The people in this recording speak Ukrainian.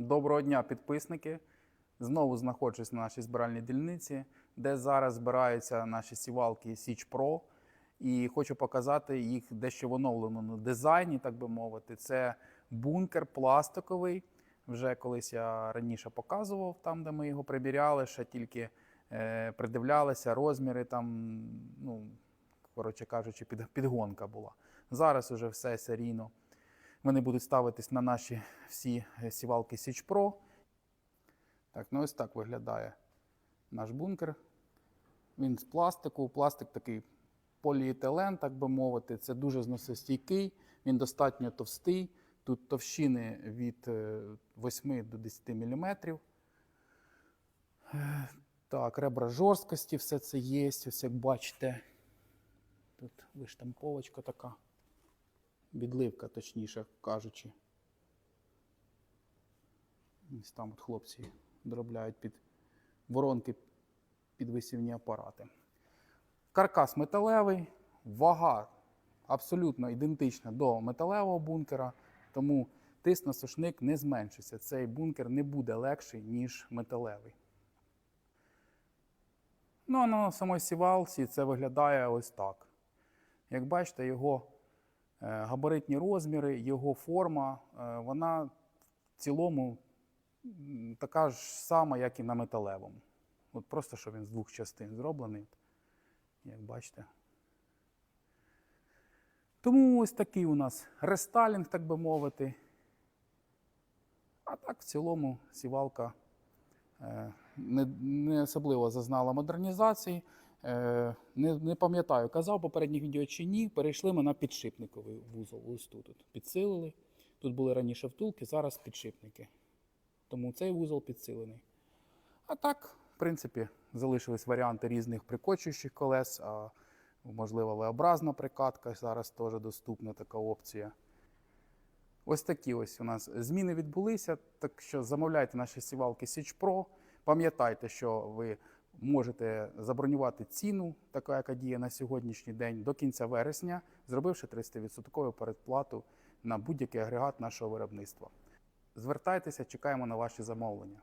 Доброго дня, підписники. Знову знаходжусь на нашій збиральній дільниці, де зараз збираються наші сівалки Січ Pro. І хочу показати їх дещо в оновленому дизайні, так би мовити. Це бункер пластиковий. Вже колись я раніше показував там, де ми його прибіряли, ще тільки е, придивлялися, розміри там, ну, коротше кажучи, під, підгонка була. Зараз уже все серійно. Вони будуть ставитись на наші всі е, сівалки Січ Pro. Так, ну ось так виглядає наш бункер. Він з пластику. Пластик такий поліетилен, так би мовити. Це дуже зносостійкий, він достатньо товстий. Тут товщини від е, 8 до 10 мм. Так, ребра жорсткості, все це є. Ось як бачите. Тут виштамповочка така. Відливка, точніше кажучи. Ось там от хлопці доробляють під воронки під висівні апарати. Каркас металевий, вага абсолютно ідентична до металевого бункера, тому тиск на сушник не зменшиться. Цей бункер не буде легший, ніж металевий. Ну а на самій сівалці це виглядає ось так. Як бачите, його габаритні розміри, його форма, е, вона в цілому така ж сама, як і на металевому. От просто що він з двох частин зроблений, як бачите. Тому ось такий у нас рестайлінг, так би мовити. А так, в цілому, сівалка е, не особливо зазнала модернізації. Е, не, не пам'ятаю, казав попередніх відео чи ні. Перейшли ми на підшипниковий вузол. Ось тут от підсилили. Тут були раніше втулки, зараз підшипники. Тому цей вузол підсилений. А так, в принципі, залишились варіанти різних прикочуючих колес, а можливо, V-образна прикатка зараз теж доступна така опція. Ось такі ось у нас зміни відбулися. Так що замовляйте наші сівалки Січ Pro. Пам'ятайте, що ви можете забронювати ціну, така яка діє на сьогоднішній день, до кінця вересня, зробивши 30% передплату на будь-який агрегат нашого виробництва. Звертайтеся, чекаємо на ваші замовлення.